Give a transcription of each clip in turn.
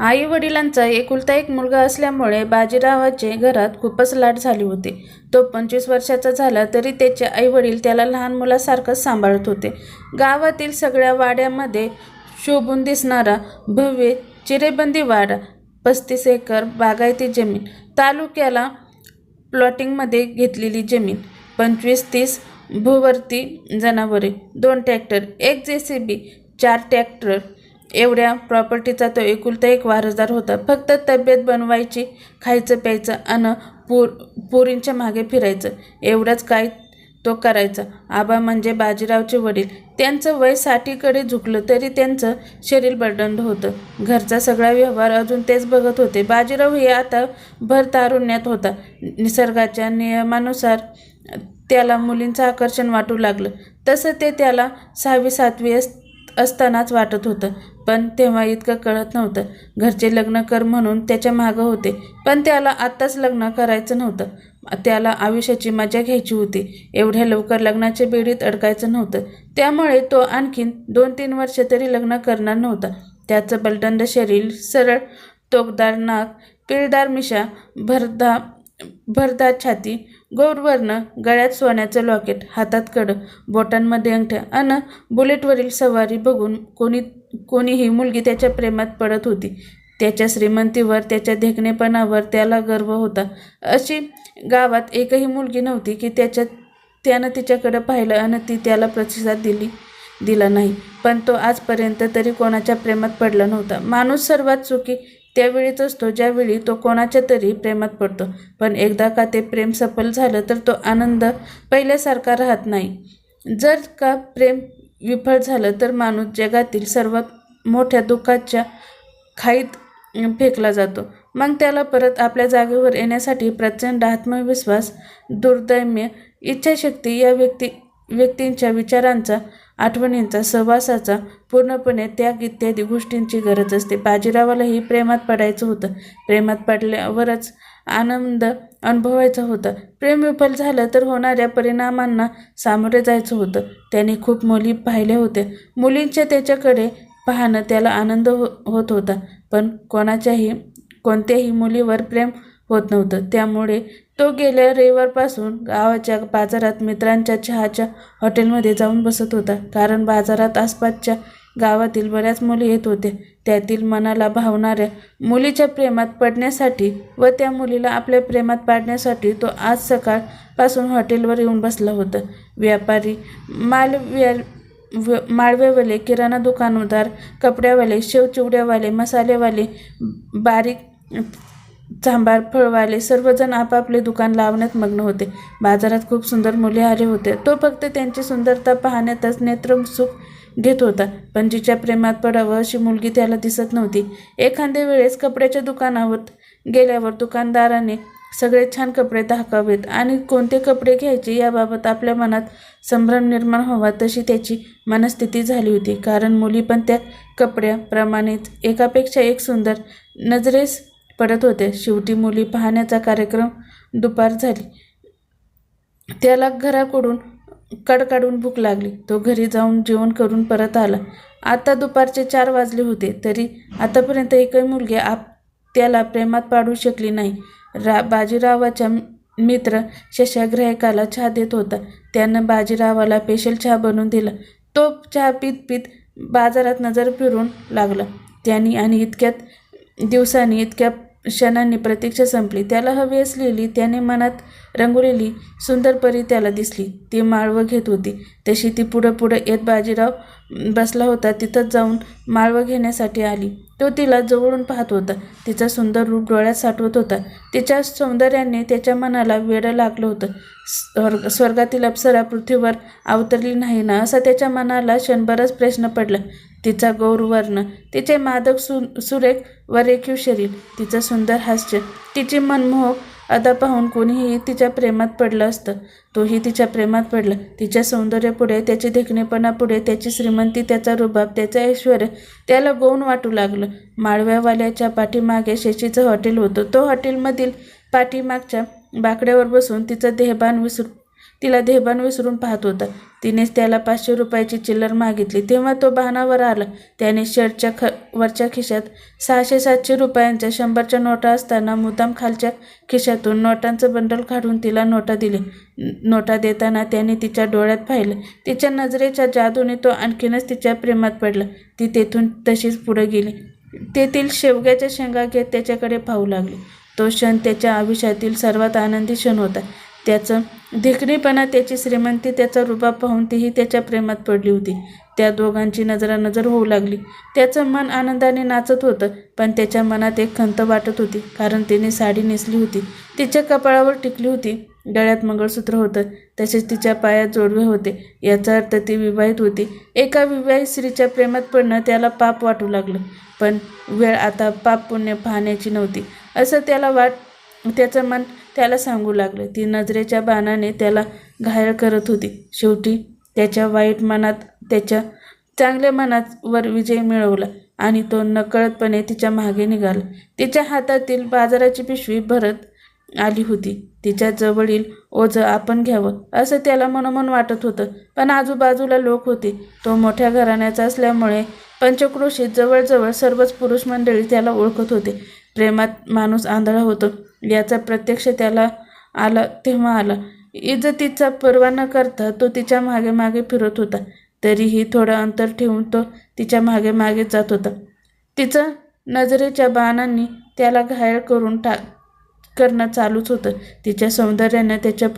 आई वडिलांचा एकुलता एक मुलगा असल्यामुळे बाजीरावाचे घरात खूपच लाट झाली होते. तो पंचवीस वर्षाचा झाला तरी त्याचे आई वडील त्याला लहान मुलासारखंच सांभाळत होते. गावातील सगळ्या वाड्यामध्ये शोभून दिसणारा भव्य चिरेबंदी वाडा पस्तीस एकर बागायती जमीन तालुक्याला प्लॉटिंगमध्ये घेतलेली जमीन पंचवीस तीस भूवर्ती जनावरे दोन ट्रॅक्टर एक जे सी बी चार ट्रॅक्टर एवढ्या प्रॉपर्टीचा तो एकुलता एक वारसदार होता. फक्त तब्येत बनवायची खायचं प्यायचं आणि पूर पोरींच्या मागे फिरायचं. एवढंच काय तो करायचा. आबा म्हणजे बाजीरावचे वडील. त्यांचं वय साठीकडे झुकलं तरी त्यांचं शरीर बडंड होतं. घरचा सगळा व्यवहार अजून तेच बघत होते. बाजीराव हे आता भर तारुण्यात होता. निसर्गाच्या नियमानुसार त्याला मुलींचं आकर्षण वाटू लागलं. तसं ते त्याला सहावी सातवी अस असतानाच वाटत होतं. पण तेव्हा इतकं कळत नव्हतं. घरचे लग्न कर म्हणून त्याच्या मागं होते. पण त्याला आत्ताच लग्न करायचं नव्हतं. त्याला आयुष्याची मजा घ्यायची होती. एवढ्या लवकर लग्नाच्या बेडीत अडकायचं नव्हतं. त्यामुळे तो आणखीन दोन तीन वर्ष तरी लग्न करणार नव्हता. त्याचं बलदंड शरीर सरळ टोकदार नाक पिळदार मिशा भरदा भरदार छाती गौरवर्ण गळ्यात सोन्याचं लॉकेट हातात कडं बोटांमध्ये अंगठ्या अन बुलेटवरील सवारी बघून कोणी कोणीही मुलगी त्याच्या प्रेमात पडत होती. त्याच्या श्रीमंतीवर त्याच्या देखणेपणावर त्याला गर्व होता. अशी गावात एकही मुलगी नव्हती की त्याच्या त्यानं तिच्याकडं पाहिलं आणि ती त्याला प्रतिसाद दिली दिला नाही. पण तो आजपर्यंत तरी कोणाच्या प्रेमात पडला नव्हता. माणूस सर्वात चुकी त्यावेळीच असतो ज्यावेळी तो कोणाच्या तरी प्रेमात पडतो. पण एकदा का ते प्रेम सफल झालं तर तो आनंद पहिल्यासारखा राहत नाही. जर का प्रेम विफळ झालं तर माणूस जगातील सर्वात मोठ्या दुःखाच्या खाईत फेकला जातो. मग त्याला परत आपल्या जागेवर येण्यासाठी प्रचंड आत्मविश्वास दुर्दैम्य इच्छाशक्ती या व्यक्ती व्यक्तींच्या विचारांचा आठवणींचा सहवासाचा पूर्णपणे त्याग इत्यादी गोष्टींची गरज असते. बाजीरावालाही प्रेमात पडायचं होतं. प्रेमात पडल्यावरच आनंद अनुभवायचा होता. प्रेम विफल झालं तर होणाऱ्या परिणामांना सामोरे जायचं होतं. त्याने खूप मुली पाहिल्या होत्या. मुलींच्या त्याच्याकडे पाहणं त्याला आनंद हो होत होता. पण कोणाच्याही कोणत्याही मुलीवर प्रेम होत नव्हतं. त्यामुळे तो गेल्या रविवारपासून गावाच्या बाजारात मित्रांच्या चहाच्या हॉटेलमध्ये जाऊन बसत होता. कारण बाजारात आसपासच्या गावातील बऱ्याच मुली येत होत्या. त्यातील मनाला भावणाऱ्या मुलीच्या प्रेमात पडण्यासाठी व त्या मुलीला आपल्या प्रेमात पाडण्यासाठी तो आज सकाळपासून हॉटेलवर येऊन बसला होता. व्यापारी मालव्या व माळव्यावाले किराणा दुकानदार कपड्यावाले शेवचिवड्यावाले मसालेवाले बारीक चांभार फळवाले सर्वजण आपापले दुकान लावण्यात मग्न होते. बाजारात खूप सुंदर मुले आले होते. तो फक्त त्यांची सुंदरता पाहण्यातच नेत्र सुख घेत होता. पण जिच्या प्रेमात पडावं अशी मुलगी त्याला दिसत नव्हती. एखाद्या वेळेस कपड्याच्या दुकानावर गेल्यावर दुकानदाराने सगळे छान कपडे दाखवावेत आणि कोणते कपडे घ्यायचे याबाबत आपल्या मनात संभ्रम निर्माण व्हावा तशी त्याची मनस्थिती झाली होती. कारण मुली पण त्या कपड्याप्रमाणेच एकापेक्षा एक सुंदर नजरेस पडत होते. शेवटी मुली पाहण्याचा कार्यक्रम दुपार झाली. त्याला घराकडून कडकडून भूक लागली. तो घरी जाऊन जेवण करून परत आला. आता दुपारचे चार वाजले होते. तरी आतापर्यंत एकही मुलगी आप त्याला प्रेमात पाडू शकली नाही. रा बाजीरावाच्या मित्र शशाग्राहकाला चहा देत होता. त्यानं बाजीरावाला स्पेशल चहा बनवून दिला. तो चहा पित पित बाजारात नजर फिरून लागला. त्यांनी आणि इतक्यात दिवसांनी इतक्या क्षणांनी प्रतीक्षा संपली. त्याला हवी असलेली त्याने मनात रंगवलेली सुंदर परी त्याला दिसली. ती माळवं घेत होती. तशी ती पुढं पुढं येत बाजीराव बसला होता. तिथंच जाऊन माळवं घेण्यासाठी आली. तो तिला जवळून पाहत होता. तिचा सुंदर रूप डोळ्यात साठवत होता. तिच्या सौंदर्याने त्याच्या मनाला वेडं लागलं होतं. स्वर्ग स्वर्गातील अप्सरा पृथ्वीवर अवतरली नाही ना असा त्याच्या मनाला क्षणभरच प्रश्न पडला. तिचा गौरवर्ण तिचे मादक सु सुरेख व रेखीव शरीर तिचं सुंदर हास्य तिची मनमोहक आता पाहून कोणीही तिच्या प्रेमात पडलं असतं. तोही तिच्या प्रेमात पडला. तिच्या सौंदर्यापुढे त्याची देखणेपणापुढे त्याची श्रीमंती त्याचा रुबाब त्याचं ऐश्वर त्याला गौण वाटू लागलं. माळव्यावाल्याच्या पाठीमागे शेशीचं हॉटेल होतं. तो हॉटेलमधील पाठीमागच्या बाकड्यावर बसून तिचं देहबान विसरू तिला धेबान विसरून पाहत होता. तिनेच त्याला पाचशे रुपयाची चिल्लर मागितली. तेव्हा तो बहाणावर आला. त्याने शर्टच्या ख वरच्या खिशात सहाशे सातशे रुपयांच्या शंभरच्या नोटा असताना मुद्दाम खालच्या खिशातून नोटांचं बंडल काढून तिला नोटा दिले. नोटा देताना त्याने तिच्या डोळ्यात पाहिलं. तिच्या नजरेच्या जादूने तो आणखीनच तिच्या प्रेमात पडला. ती तेथून तशीच पुढे गेली. तेथील शेवग्याच्या शेंगा घेत त्याच्याकडे पाहू लागली. तो क्षण त्याच्या आयुष्यातील सर्वात आनंदी क्षण होता. त्याचं देखणेपणा त्याची श्रीमंती त्याचा रुबाब पाहून तीही त्याच्या प्रेमात पडली होती. त्या दोघांची नजरानजर होऊ लागली. त्याचं मन आनंदाने नाचत होतं पण त्याच्या मनात एक खंत वाटत होती कारण तिने साडी नेसली होती. तिच्या कपाळावर टिकली होती. गळ्यात मंगळसूत्र होतं. तसेच तिच्या पायात जोडवे होते. याचा अर्थ ती विवाहित होती. एका विवाहित स्त्रीच्या प्रेमात पडणं त्याला पाप वाटू लागलं. पण वेळ आता पाप पुण्य पाहण्याची नव्हती. असं त्याला वाट त्याचं मन त्याला सांगू लागलं. ती नजरेच्या बाणाने त्याला घायल करत होती. शेवटी त्याच्या वाईट मनात त्याच्या चांगल्या मनात वर विजय मिळवला आणि तो नकळतपणे तिच्यामागे निघाला. तिच्या हातातील बाजाराची पिशवी भरत आली होती. तिच्या जवळील ओझं आपण घ्यावं असं त्याला मनोमन वाटत होतं. पण आजूबाजूला लोक होते. तो मोठ्या घराण्याचा असल्यामुळे पंचक्रोशीत जवळजवळ सर्वच पुरुष मंडळी त्याला ओळखत होते. प्रेमात माणूस आंधळा होतो. याचा प्रत्यक्ष त्याला आला तेव्हा आला. इज्जतीचा पर्वा न करता तो तिच्यामागे मागे फिरत होता. तरीही थोडं अंतर ठेवून तो तिच्यामागे मागे जात होता. तिचं नजरेच्या बाणांनी त्याला घायल करून टा करणं चालूच होतं. तिच्या सौंदर्यानं त्याच्या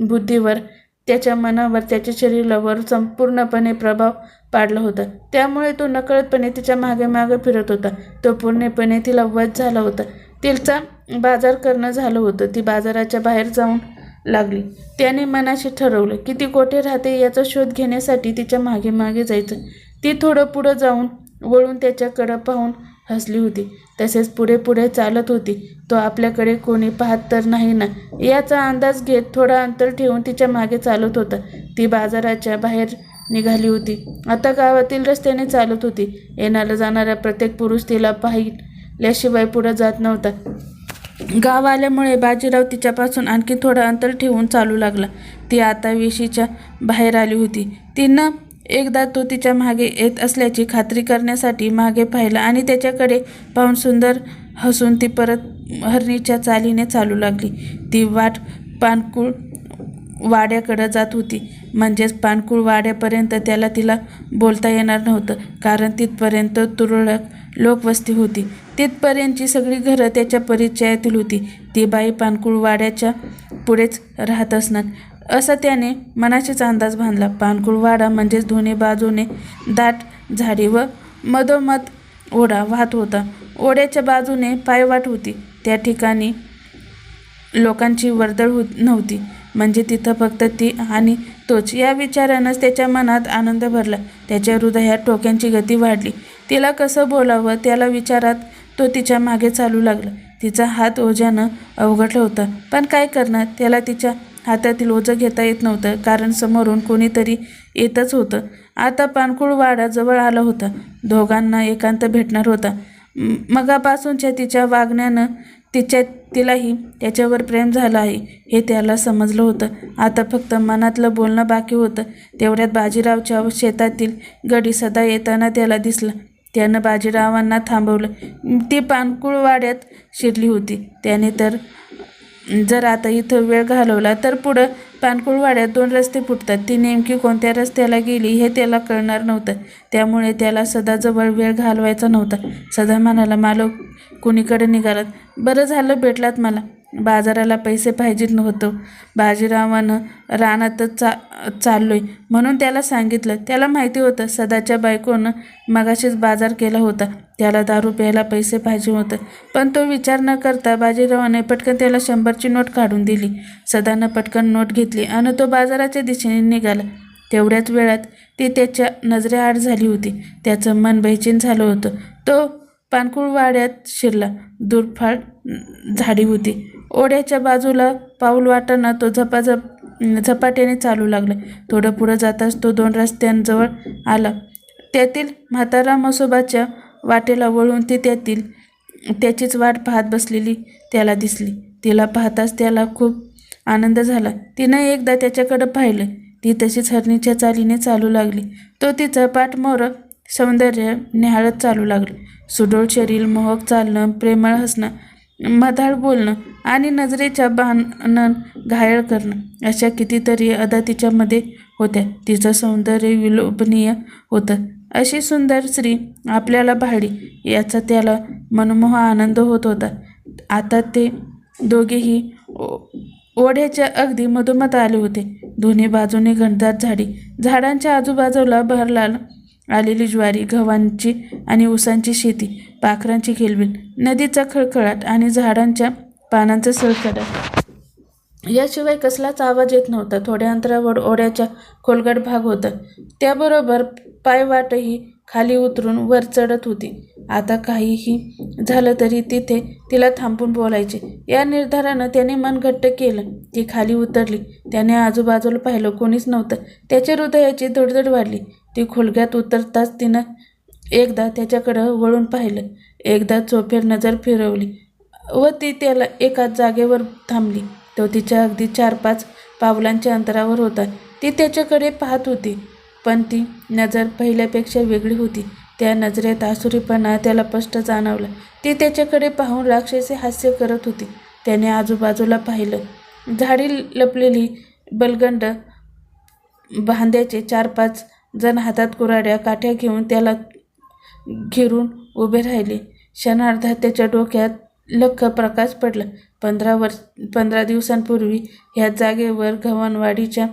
बुद्धीवर त्याच्या मनावर त्याच्या शरीरावर संपूर्णपणे प्रभाव पाडला होता. त्यामुळे तो नकळतपणे तिच्यामागे मागे फिरत होता. तो पूर्णपणे तिला वध झाला होता. तिचा बाजार करणं झालं होतं. ती बाजाराच्या बाहेर जाऊन लागली. त्याने मनाशी ठरवलं की ती कोठे राहते याचा शोध घेण्यासाठी तिच्यामागे मागे जायचं. ती थोडं पुढं जाऊन वळून त्याच्याकडं पाहून हसली होती. तसेच पुढे पुढे चालत होती. तो आपल्याकडे कोणी पाहत तर नाही ना. याचा अंदाज घेत थोडा अंतर ठेवून तिच्यामागे चालत होता. ती बाजाराच्या बाहेर निघाली होती. आता गावातील रस्त्याने चालत होती. येणारा जाणारा प्रत्येक पुरुष तिला पाहिल्याशिवाय पुढे जात नव्हता. गाव आल्यामुळे बाजीराव तिच्यापासून आणखी थोडं अंतर ठेवून चालू लागला. ती आता वेशीच्या बाहेर आली होती. तिनं एकदा तो तिच्यामागे येत असल्याची खात्री करण्यासाठी मागे पाहिलं आणि त्याच्याकडे पाहून सुंदर हसून ती परत हरणीच्या चालीने चालू लागली. ती वाट पानकुळ वाड्याकडं जात होती. म्हणजेच पानकुळ वाड्यापर्यंत त्याला तिला बोलता येणार नव्हतं. कारण तिथपर्यंत तुरळक लोकवस्ती होती. तिथपर्यंतची सगळी घरं त्याच्या परिचयातील होती. ती बाई पानकुळ वाड्याच्या पुढेच राहत असणार. असा त्याने मनाशीच अंदाज बांधला. पानकुळ वाडा म्हणजेच दोन्ही बाजूने दाट झाडी व मधोमध ओढा वाहत होता. ओढ्याच्या बाजूने पायवाट होती. त्या ठिकाणी लोकांची वर्दळ होत नव्हती. म्हणजे तिथं फक्त ती आणि तोच. या विचारानंच त्याच्या मनात आनंद भरला. त्याच्या हृदयात टोक्यांची गती वाढली. तिला कसं बोलावं त्याला विचारात तो तिच्यामागे चालू लागला. तिचा हात ओझ्यानं अवघडला होता. पण काय करणार? त्याला तिच्या हातातील ओझं घेता येत नव्हतं. कारण समोरून कोणीतरी येतच होतं. आता पानकुळ वाडा जवळ आला होता. दोघांना एकांत भेटणार होता. मगापासूनच्या तिच्या वागण्यानं तिच्या तिलाही त्याच्यावर प्रेम झालं आहे हे त्याला समजलं होतं. आता फक्त मनातलं बोलणं बाकी होतं. तेवढ्यात बाजीरावच्या शेतातील गडी सदा येताना त्याला दिसला. त्यानं बाजीरावांना थांबवलं. ती पानकुळ वाड्यात शिरली होती. त्याने तर जर आता इथं वेळ घालवला तर पुढं पानकुळवाड्यात दोन रस्ते फुटतात. ती नेमकी कोणत्या रस्त्याला गेली हे त्याला कळणार नव्हतं. त्यामुळे त्याला सदाजवळ वेळ घालवायचा नव्हता. सदा म्हणाला मालक कुणीकडे निघालात? बरं झालं भेटलात मला. बाजाराला पैसे पाहिजेत नव्हतं. बाजीरावानं रानातच चा चाललो आहे म्हणून त्याला सांगितलं. त्याला माहिती होतं सदाच्या बायकोनं मगाशीच बाजार केला होता. त्याला दारू प्यायला पैसे पाहिजे होतं. पण तो विचार न करता बाजीरावाने पटकन त्याला शंभरची नोट काढून दिली. सदानं पटकन नोट घेतली आणि तो बाजाराच्या दिशेने निघाला. तेवढ्याच वेळात ती त्याच्या नजरेआड झाली होती. त्याचं मन बेचैन झालं होतं. तो पानकुळ वाड्यात शिरला. दुर्फाळ झाडी होती. ओढ्याच्या बाजूला पाऊल वाटाना तो झपाझप झपाट्याने चालू लागला. थोडं पुढं जाताच तो दोन रस्त्यांजवळ आला. त्यातील म्हातारा मसोबाच्या वाटेला वळून ती त्यातील त्याचीच वाट पाहत बसलेली त्याला दिसली. तिला पाहताच त्याला खूप आनंद झाला. तिनं एकदा त्याच्याकडं पाहिलं. ती तशीच हरणीच्या चालीने चालू लागली. तो तिचा पाठमोर सौंदर्य निहाळत चालू लागलं. सुडोळ शरीर मोहक चालणं प्रेमळ हसणं मधाळ बोलणं आणि नजरेच्या बाणन घायल करणं अशा कितीतरी अदा तिच्यामध्ये होत्या. तिचं सौंदर्य विलोभनीय होतं. अशी सुंदर स्त्री आपल्याला भाडी याचा त्याला मनमोह आनंद होत होता. आता ते दोघेही ओढ्याच्या अगदी मधोमध आले होते. दोन्ही बाजूने घनदाट झाडी. झाडांच्या आजूबाजूला भरलाल आलेली ज्वारी गव्हांची आणि ऊसांची शेती पाखरांची किलबिल नदीचा खळखळाट आणि झाडांच्या पानांचा सळसळाट याशिवाय कसलाच आवाज येत नव्हता. थोड्या अंतरावर ओढ्याच्या खोलगट भाग होता. त्याबरोबर पायवाटही खाली उतरून वर चढत होती. आता काहीही झालं तरी तिथे तिला थांबून बोलायचे. या निर्धारानं त्याने मन घट्ट केलं ती खाली उतरली. त्याने आजूबाजूला पाहिलं कोणीच नव्हतं. त्याच्या हृदयाची धडधड वाढली. ती खोलग्यात उतरताच तिनं एकदा त्याच्याकडं वळून पाहिलं. एकदा चोफेर नजर फिरवली व ती त्याला एका जागेवर थांबली. तो तिच्या अगदी चार पाच पावलांच्या अंतरावर होता. ती त्याच्याकडे पाहत होती पण ती नजर पहिल्यापेक्षा वेगळी होती. त्या नजरेत आसुरीपणा त्याला स्पष्ट जाणवला. ती त्याच्याकडे पाहून राक्षसी हास्य करत होती. त्याने आजूबाजूला पाहिलं. झाडी लपलेली बलगंड भांद्याचे चार पाच जण हातात कुऱ्हाड्या काठ्या घेऊन त्याला घेरून उभे राहिले. क्षणार्धात त्याच्या डोक्यात लख प्रकाश पडला. पंधरा वर्ष पंधरा दिवसांपूर्वी ह्या जागेवर घवणवाडीच्या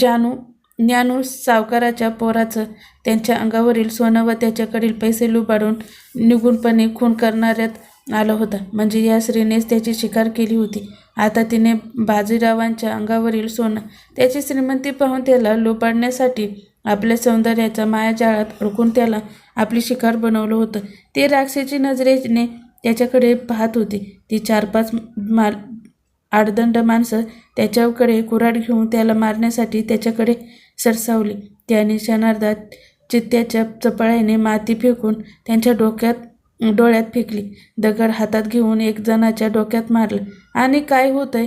जानू ज्ञानू सावकाराच्या पोराचं त्यांच्या अंगावरील सोनं व त्याच्याकडील पैसे लुबाडून निघूनपणे खून करणाऱ्यात आला होता. म्हणजे या स्त्रीनेच त्याची शिकार केली होती. आता तिने बाजीरावांच्या अंगावरील सोनं त्याची श्रीमंती पाहून त्याला लोपाडण्यासाठी आपल्या सौंदर्याच्या मायाजाळात अडकून त्याला आपली शिकार बनवलं होतं. ती राक्षसी नजरेने त्याच्याकडे पाहत होती. ती चार पाच माल आडदंड माणसं त्याच्याकडे कुऱ्हाड घेऊन त्याला मारण्यासाठी त्याच्याकडे सरसावली. त्या निशाणार्धात चित्त्याच्या चपळाईने माती फेकून त्यांच्या डोक्यात डोळ्यात फेकली. दगड हातात घेऊन एक जणाच्या डोक्यात मारलं. आणि काय होतंय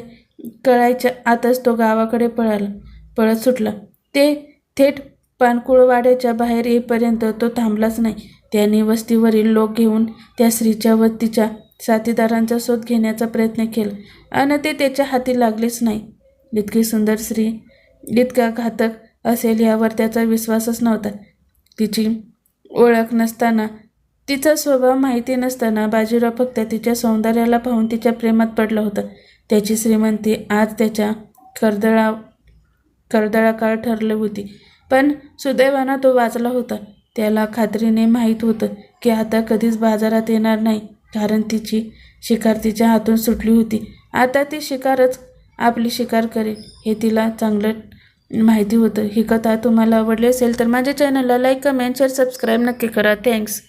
कळायच्या आताच तो गावाकडे पळाला. पळत सुटला. ते थेट पानकुळवाड्याच्या बाहेर येईपर्यंत तो थांबलाच नाही. त्याने वस्तीवरील लोक घेऊन त्या स्त्रीच्या व तिच्या साथीदारांचा शोध घेण्याचा प्रयत्न केला. आणि ते त्याच्या हाती लागलेच नाही. इतकी सुंदर स्त्री इतका घातक असेल यावर त्याचा विश्वासच नव्हता. तिची ओळख नसताना तिचा स्वभाव माहिती नसताना बाजीराव फक्त तिच्या सौंदर्याला पाहून तिच्या प्रेमात पडलं होता. त्याची श्रीमंती आज त्याच्या कर्दळा कर्दळाकाळ ठरली होती. पण सुदैवानं तो वाचला होता. त्याला खात्रीने माहीत होतं की आता कधीच बाजारात येणार नाही कारण तिची शिकार तिच्या हातून सुटली होती. आता ती शिकारच आपली शिकार करेल हे तिला चांगलं माहिती होतं. ही कथा तुम्हाला आवडली असेल तर माझ्या चॅनलला लाईक कमेंट शेअर सबस्क्राईब नक्की करा. थँक्स.